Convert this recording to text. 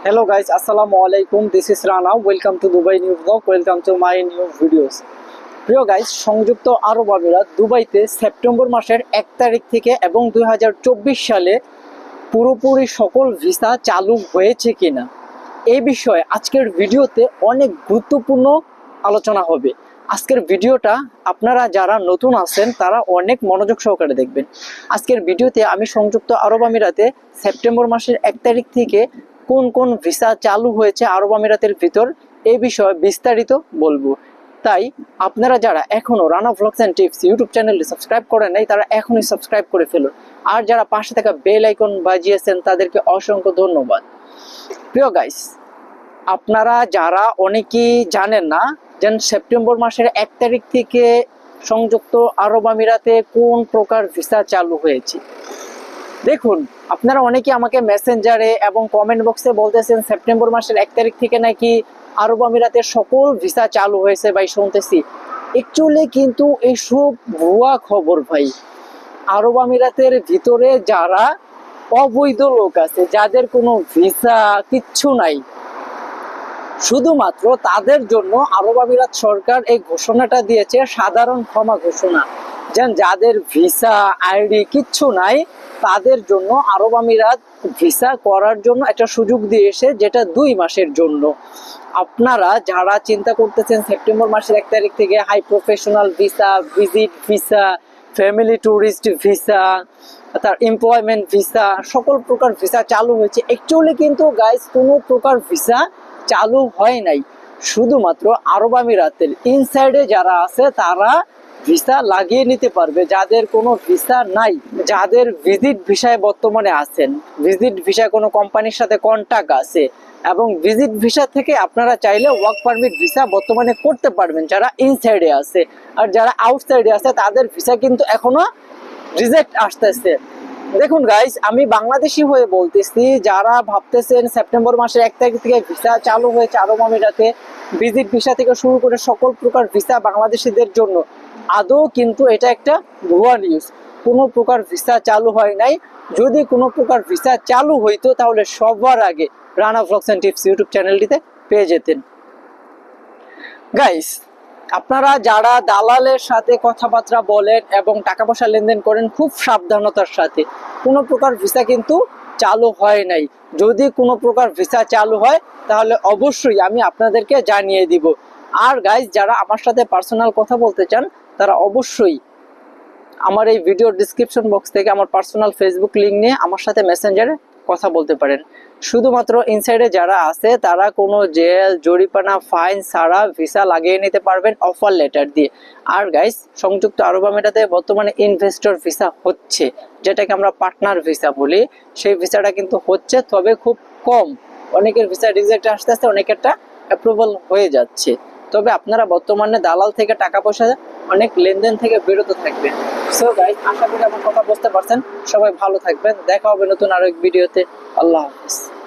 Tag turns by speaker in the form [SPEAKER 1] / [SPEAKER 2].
[SPEAKER 1] Hello guys, আসসালামু আলাইকুম This is Rana. Welcome to Dubai New Vlog. Welcome to my new videos. প্রিয় guys সংযুক্ত আরব আমিরাত দুবাইতে সেপ্টেম্বর মাসের এক তারিখ থেকে এবং দু হাজার চব্বিশ সালে পুরোপুরি সকল ভিসা চালু হয়েছে কিনা এই বিষয়ে আজকের ভিডিওতে অনেক গুরুত্বপূর্ণ আলোচনা হবে আজকের ভিডিওটা আপনারা যারা নতুন আছেন তারা অনেক মনোযোগ সহকারে দেখবেন আজকের ভিডিওতে আমি সংযুক্ত আরব আমিরাতে সেপ্টেম্বর মাসের এক তারিখ থেকে কোন কোন ভিসা চালু হয়েছে আরব আমিরাতের ভিতর, এ বিষয়ে বিস্তারিত বলব। তাই আপনারা যারা এখনও Rana vlogs and tips YouTube চ্যানেলটি সাবস্ক্রাইব করেন নাই, তারা এখনই সাবস্ক্রাইব করে ফেলুন আর যারা পাশে থাকা বেল আইকন বাজিয়েছেন তাদেরকে অসংখ্য ধন্যবাদ। প্রিয় গাইস আপনারা যারা অনেকেই জানেন না যেন সেপ্টেম্বর মাসের এক তারিখ থেকে সংযুক্ত আরব আমিরাতে কোন প্রকার ভিসা চালু হয়েছে। দেখুন, আপনারা অনেকে আমাকে মেসেঞ্জারে এবং কমেন্ট বক্সে বলতেছেন সেপ্টেম্বর মাসের এক তারিখ থেকে নাকি আরব আমিরাতের সকল ভিসা চালু হয়েছে ভাই, শুনতেছি। অ্যাকচুয়ালি কিন্তু এইসব ভুয়া খবর ভাই। আরব আমিরাতের ভিতরে যারা অবৈধ লোক আছে, যাদের কোনো ভিসা কিচ্ছু নাই, শুধুমাত্র তাদের জন্য আরব আমিরাত সরকার এই ঘোষণাটা দিয়েছে সাধারণ ক্ষমা ঘোষণা। যাদের ভিসা আইডি কিচ্ছু নাই, তাদের জন্য আরব আমিরাত ভিসা করার জন্য একটা সুযোগ দিয়েছে যেটা দুই মাসের জন্য। আপনারা যারা চিন্তা করতেছেন সেপ্টেম্বর মাসের এক তারিখ থেকে high professional visa visit visa family tourist visa তার এমপ্লয়মেন্ট ভিসা সকল প্রকার ভিসা চালু হয়েছে। অ্যাকচুয়ালি কিন্তু গাইস কোনো প্রকার ভিসা চালু হয় নাই। শুধুমাত্র আরব আমিরাতের। ইনসাইডে যারা আছে, তারা ভিসা লাগিয়ে নিতে পারবে, যাদের কোনো ভিসা নাই, যাদের ভিজিট ভিসায় বর্তমানে আছেন। ভিজিট ভিসায় কোনো কোম্পানির সাথে কন্ট্যাক্ট আছে এবং ভিজিট ভিসা থেকে আপনারা চাইলে ওয়ার্ক পারমিট ভিসা বর্তমানে করতে পারবেন, যারা ইনসাইডে আছে। আর যারা আউটসাইডে আছে, তাদের ভিসা কিন্তু এখনও রিজেক্ট আসতেছে। দেখুন গাইস আমি বাংলাদেশি হয়ে বলতেছি, যারা ভাবতেছেন সেপ্টেম্বর মাসের এক তারিখ থেকে ভিসা চালু হয়েছে আরব আমিরাতে ভিজিট ভিসা থেকে শুরু করে সকল প্রকার ভিসা বাংলাদেশিদের জন্য আদৌ কিন্তু এটা একটা ভুয়া নিউজ কোনো প্রকার ভিসা চালু হয় নাই। যদি কোনো প্রকার ভিসা চালু হইতো, তাহলে সবার আগে Rana vlogs and tips YouTube চ্যানেলটিতে পেয়ে যেতেন। গাইস আপনারা যারা দালালের সাথে কথাবার্তা বলেন এবং টাকা পয়সা লেনদেন করেন, খুব সাবধানতার সাথে। কোনো প্রকার ভিসা কিন্তু চালু হয় নাই। যদি কোনো প্রকার ভিসা চালু হয়, তাহলে অবশ্যই আমি আপনাদেরকে জানিয়ে দিব। আর গাইজ যারা আমার সাথে পার্সোনাল কথা বলতে চান, তারা অবশ্যই আমার এই ভিডিওর ডিসক্রিপশন বক্স থেকে আমার পার্সোনাল ফেসবুক লিঙ্ক নিয়ে আমার সাথে মেসেঞ্জারে কথা বলতে পারেন। শুধুমাত্র ইনসাইডে যারা আছে, তারা কোনো জেল জরিপানা ফাইন ছাড়া ভিসা লাগিয়ে নিতে পারবেন অফার লেটার দিয়ে। আর গাইস সংযুক্ত আরব আমিরাতে বর্তমানে ইনভেস্টর ভিসা হচ্ছে, যেটাকে আমরা পার্টনার ভিসা বলি। সেই ভিসাটা কিন্তু হচ্ছে, তবে খুব কম। অনেকের ভিসা রিজেক্ট আসতে আসতে অনেকেরটা অ্যাপ্রুভাল হয়ে যাচ্ছে। তবে আপনারা বর্তমানে দালাল থেকে টাকা পয়সা, অনেক লেনদেন থেকে বিরত থাকবেন। সো গাইজ আশা করি আমার কথা বুঝতে পারছেন। সবাই ভালো থাকবেন। দেখা হবে নতুন আরও এক ভিডিওতে। আল্লাহ হাফিজ।